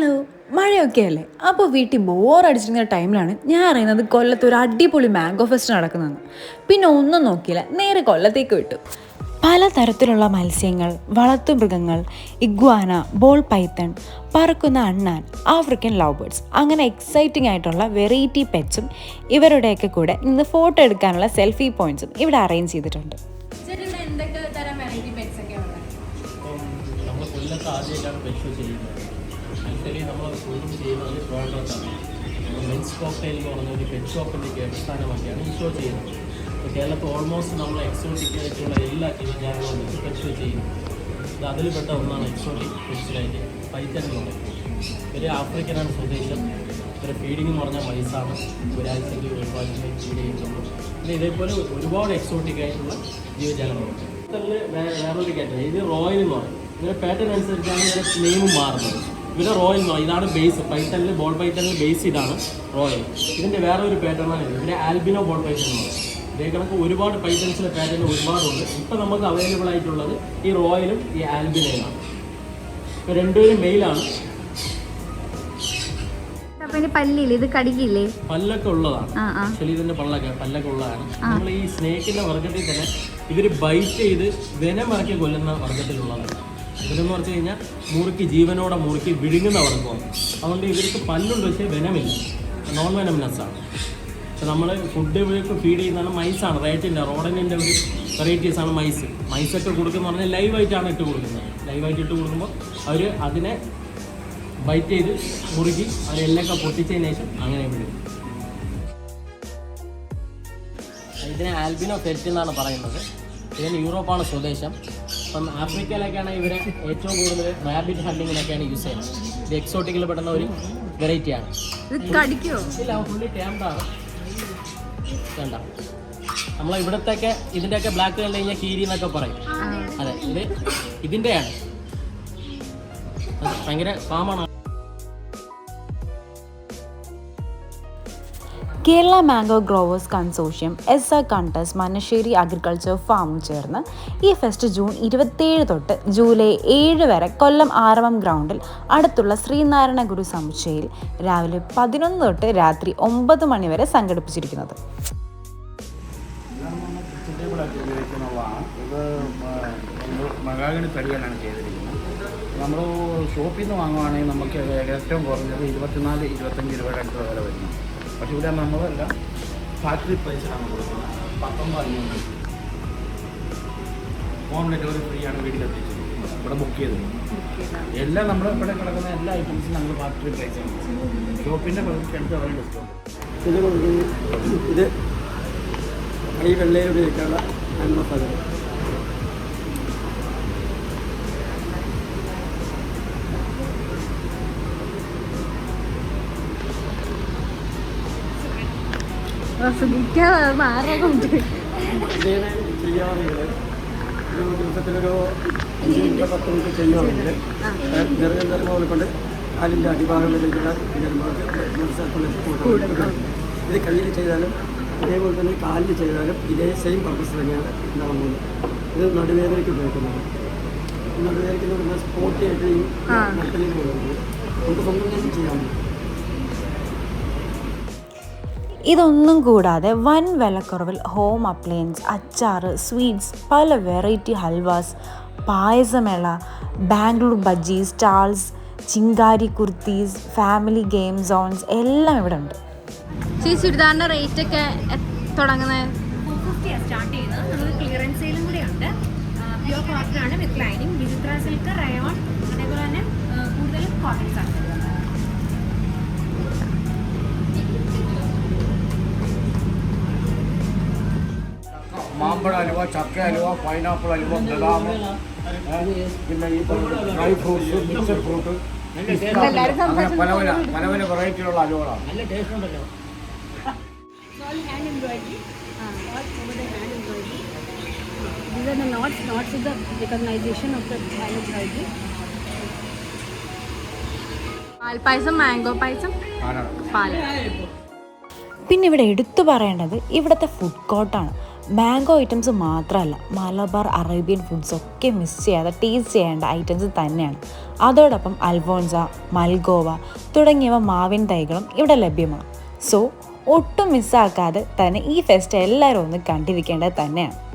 Hello മഴയൊക്കെ അല്ലേ? അപ്പോൾ വീട്ടിൽ ബോർ അടിച്ചിരുന്ന ടൈമിലാണ് ഞാൻ അറിയുന്നത് കൊല്ലത്ത് ഒരു അടിപൊളി മാംഗോ ഫെസ്റ്റ് നടക്കുന്നതെന്ന് പിന്നെ ഒന്നും നോക്കിയില്ല നേരെ കൊല്ലത്തേക്ക് വിട്ടു. പലതരത്തിലുള്ള മത്സ്യങ്ങൾ വളർത്തു മൃഗങ്ങൾ ഇഗ്വാന ബോൾ പൈത്തൺ പറക്കുന്ന അണ്ണാൻ ആഫ്രിക്കൻ ലവ് ബേർഡ്സ് അങ്ങനെ എക്സൈറ്റിംഗ് ആയിട്ടുള്ള വെറൈറ്റി പെറ്റ്സും ഇവരുടെയൊക്കെ കൂടെ ഇന്ന് ഫോട്ടോ എടുക്കാനുള്ള സെൽഫി പോയിന്റ്സും ഇവിടെ അറേഞ്ച് ചെയ്തിട്ടുണ്ട്. എന്തൊക്കെ തരം വെറൈറ്റി പെറ്റ്സ് ഒക്കെ ഉള്ളത്? ഇപ്പം നമ്മൾ കൊല്ലത്ത് ആദ്യമായിട്ടാണ് പെറ്റ് ഷോ ചെയ്യുന്നത്. ആക്ച്വലി നമ്മൾ കൂടുതലും ചെയ്യുന്നത് നമ്മൾ മെൻസ് കോക്ടെയിൽ എന്ന് പറഞ്ഞ ഒരു പെറ്റ് ഷോപ്പിന്റെ അടിസ്ഥാനമാക്കിയാണ് ഈ ഷോ ചെയ്യുന്നത്. ഇപ്പോൾ കേരളത്തിൽ ഓൾമോസ്റ്റ് നമ്മൾ എക്സോട്ടിക് ആയിട്ടുള്ള എല്ലാ ജീവജാലങ്ങളും വെച്ച് പെറ്റ് ഷോ ചെയ്യുന്നു. അതിൽപ്പെട്ട ഒന്നാണ് എക്സോട്ടിക് പെറ്റ്സിലായിട്ട് പൈത്തൻ എന്ന് പറയുന്നത് ഇവർ ആഫ്രിക്കനാണ് സ്വദേശം. ഇവരെ ഫീഡിംഗ് എന്ന് പറഞ്ഞാൽ വയസ്സാണ് ഒരാഴ്ചയ്ക്ക് ഒരുപാട് ഫീഡ് ചെയ്യുന്നുള്ളൂ പിന്നെ ഇതേപോലെ ഒരുപാട് എക്സോട്ടിക് ആയിട്ടുള്ള ജീവജാലങ്ങളുണ്ട്. വേറൊരു കാറ്റഗറി ഇത് റോയൽ എന്ന് പറയും. ഇതിന്റെ പാറ്റേൺ അനുസരിച്ചാണ് ഇതിന്റെ നെയിം മാറുന്നത്. ഇവിടെ റോയൽ എന്ന് ഇതാണ് ബേസ് പൈത്തണിൽ ബോൾ പൈത്തണിൽ ബേസ് ഇതാണ് റോയൽ ഇതിന്റെ വേറെ ഒരു പാറ്റേണാണ് ഇത്. ഇവിടെ ആൽബിനോ ബോൾ പൈത്തൺ എന്ന് പറയും. ഇതേ കണക്ക് ഒരുപാട് പൈത്തൺസിലെ പാറ്റേൺ ഒരുപാടുണ്ട്. ഇപ്പം നമുക്ക് അവൈലബിൾ ആയിട്ടുള്ളത് ഈ റോയലും ഈ ആൽബിനോയാണ് ഇപ്പം രണ്ടുപേരും മെയിലാണ് അപ്പൊ ഇതിന് പല്ലില്ലേ? ഇത് കടിക്കില്ലേ പല്ലൊക്കെ ഉള്ളതാണ്. ആക്ച്വലി ഇതിന്റെ പല്ലൊക്കെ ഉള്ളതാണ്. നമ്മൾ ഈ സ്നേക്കിന്റെ വർഗത്തിൽ തന്നെ ഇവർ ബൈറ്റ് ചെയ്ത് വെനമിറക്കി കൊല്ലുന്ന വർഗത്തിലുള്ളതാണ്. ഇവരെന്ന് പറഞ്ഞു കഴിഞ്ഞാൽ മുറുക്കി ജീവനോടെ മുറുക്കി വിഴുങ്ങുന്ന വർഗമാണ് അതുകൊണ്ട് ഇവർക്ക് പല്ലുണ്ട് പക്ഷേ വെനമില്ല. നോൺ വെനമിനസ് ആണ്. അപ്പോൾ നമ്മൾ ഫുഡ് ഇവർക്ക് ഫീഡ് ചെയ്യുന്നതാണ് മൈസാണ് റേറ്റിന്റെ റോഡനിന്റെ ഒരു വെറൈറ്റീസ് ആണ് മൈസ് മൈസൊക്കെ കൊടുക്കുന്ന പറഞ്ഞാൽ ലൈവായിട്ടാണ് ഇട്ട് കൊടുക്കുന്നത്. ലൈവായിട്ട് ഇട്ട് കൊടുക്കുമ്പോൾ അവർ അതിനെ ബൈറ്റ് ചെയ്ത് മുറുക്കി അതിനെ എല്ലൊക്കെ പൊട്ടിച്ചതിന് ശേഷം അങ്ങനെ വിടും ഇതിനെ ആൽബിനോ തെറ്റ് എന്നാണ് പറയുന്നത്. ഇതിന് യൂറോപ്പാണ് സ്വദേശം. അപ്പം ആഫ്രിക്കയിലൊക്കെയാണ് ഇവരെ ഏറ്റവും കൂടുതൽ റാബിറ്റ് ഹണ്ടിങ്ങിനൊക്കെയാണ് യൂസ് ചെയ്യുന്നത്. ഇത് എക്സോട്ടിക്കിൽ പെടുന്ന ഒരു വെറൈറ്റിയാണ് ഇല്ല ഫുള്ളി വേണ്ട. നമ്മൾ ഇവിടത്തെയൊക്കെ ഇതിന്റെയൊക്കെ ബ്ലാക്ക് കണ്ടു കഴിഞ്ഞാൽ കീരി എന്നൊക്കെ പറയും. അതെ ഇത് ഇതിന്റെയാണ് അത് ഭയങ്കര പാമാണ് Kerala mango growers consortium S R കണ്ടസ് Manassery agriculture ഫാമും ചേർന്ന് ഈ ഫെസ്റ്റ് ജൂൺ ഇരുപത്തേഴ് തൊട്ട് ജൂലൈ ഏഴ് വരെ കൊല്ലം ആറവം ഗ്രൗണ്ടിൽ അടുത്തുള്ള ശ്രീനാരായണ ഗുരു സമുച്ചയിൽ രാവിലെ പതിനൊന്ന് തൊട്ട് രാത്രി ഒമ്പത് മണി വരെ സംഘടിപ്പിച്ചിരിക്കുന്നത്. നമ്മൾ ഷോപ്പിൽ നിന്ന് വാങ്ങുവാണെങ്കിൽ നമുക്ക് ഏറ്റവും കുറഞ്ഞത് ഇരുപത്തിനാല് ഇരുപത്തഞ്ച് രൂപയുടെ അടുത്ത് വരെ വരുന്നു പക്ഷേ ഇവിടെ നമ്മളല്ല ഫാക്ടറി പ്രൈസിലാണ് കൊടുക്കുന്നത്. പത്തൊമ്പത് അഞ്ഞൂറ്. ഹോം ഡെലിവറി ഫ്രീ ആണ് വീട്ടിലെത്തിച്ചത് ഇവിടെ ബുക്ക് ചെയ്തത്. എല്ലാം നമ്മൾ ഇവിടെ കിടക്കുന്ന എല്ലാ ഐറ്റംസും നമ്മൾ ഫാക്ടറി പ്രൈസാണ് ഷോപ്പിന്റെ പകുതിക്ക് അടുത്ത് അവരെ ഡിസ്കൗണ്ട് ഇത് കൊടുക്കുന്നത് ഇത് ഈ വെള്ളയിൽ ഉപയോഗിക്കാനുള്ള മസാല സുഖിക്കാതെ മാറാ കൊണ്ട് ദിവസത്തിലൊരു പത്ത് മിനിറ്റ് ചെയ്യാറുണ്ട്. നിറഞ്ഞ നിറങ്ങൾ കൊണ്ട് കാലിന്റെ അടിഭാഗങ്ങളിലേക്കുള്ള ഇത് കയ്യിൽ ചെയ്താലും അതേപോലെ തന്നെ കാലിൽ ചെയ്താലും ഇതേ സെയിം പർപ്പസ് തന്നെയാണ് ഉണ്ടാകുന്നത് ഇത് നടുവേദനയ്ക്ക് ഉപയോഗിക്കുന്നത്. നടുവേദനയ്ക്ക് എന്ന് പറഞ്ഞാൽ സ്പോട്ടി ആയിട്ട് ഈ നട്ടലിൽ പോകുന്നത് നമുക്ക് സ്വന്തം തന്നെ ചെയ്യാൻ പറ്റും. ഇതൊന്നും കൂടാതെ വൻ വിലക്കുറവിൽ ഹോം അപ്ലയൻസ് അച്ചാറ് സ്വീറ്റ്സ് പല വെറൈറ്റി ഹൽവാസ് പായസമേള Bangalore bajji stalls ചിങ്കാരി kurtis family game zones എല്ലാം ഇവിടെ ഉണ്ട്. ചേച്ചി ചുരിദാറിന്റെ റേറ്റ് ഒക്കെ തുടങ്ങുന്നത് സ്റ്റാർട്ട് ചെയ്യുന്നത്. നമുക്ക് ക്ലിയറൻസ് സെയിലും കൂടെയുണ്ട് പ്യുവർ കോട്ടൺ ആണ് with lining Vichitra silk rayon അതേപോലെ തന്നെ കൂടുതലും കോട്ടൺസ് ആണ്. മാമ്പഴ ഹലുവ ചക്ക ഹലുവ പൈനാപ്പിൾ ഹലുവ ബദാം പിന്നെ ഈ ഡ്രൈ ഫ്രൂട്ട്സ് മിക്സഡ് ഫ്രൂട്ട് അങ്ങനെ പല പല പല പല വെറൈറ്റിയിലുള്ള ഹലുവകളാണ് നല്ല ടേസ്റ്റ് ഉണ്ടല്ലോ. All hand embroidery. all over the hand embroidery. these are the knots. Knots is the recognition of the hand embroidery. പാൽപ്പായസം മാംഗോ പായസം ആരാണ് പാൽ പിന്നെ ഇവിടെ എടുത്തു പറയേണ്ടത് ഇവിടുത്തെ ഫുഡ് കോർട്ടാണ് മാംഗോ ഐറ്റംസ് മാത്രമല്ല മലബാർ അറേബ്യൻ ഫുഡ്സ് ഒക്കെ മിസ് ചെയ്യാതെ ടേസ്റ്റ് ചെയ്യേണ്ട ഐറ്റംസ് തന്നെയാണ്. അതോടൊപ്പം അൽവോൺസ മൽഗോവ തുടങ്ങിയവ മാവിൻ തൈകളും ഇവിടെ ലഭ്യമാണ്. സോ ഒട്ടും മിസ്സാക്കാതെ തന്നെ ഈ ഫെസ്റ്റ് എല്ലാവരും ഒന്ന് കണ്ടിരിക്കേണ്ടത് തന്നെയാണ്.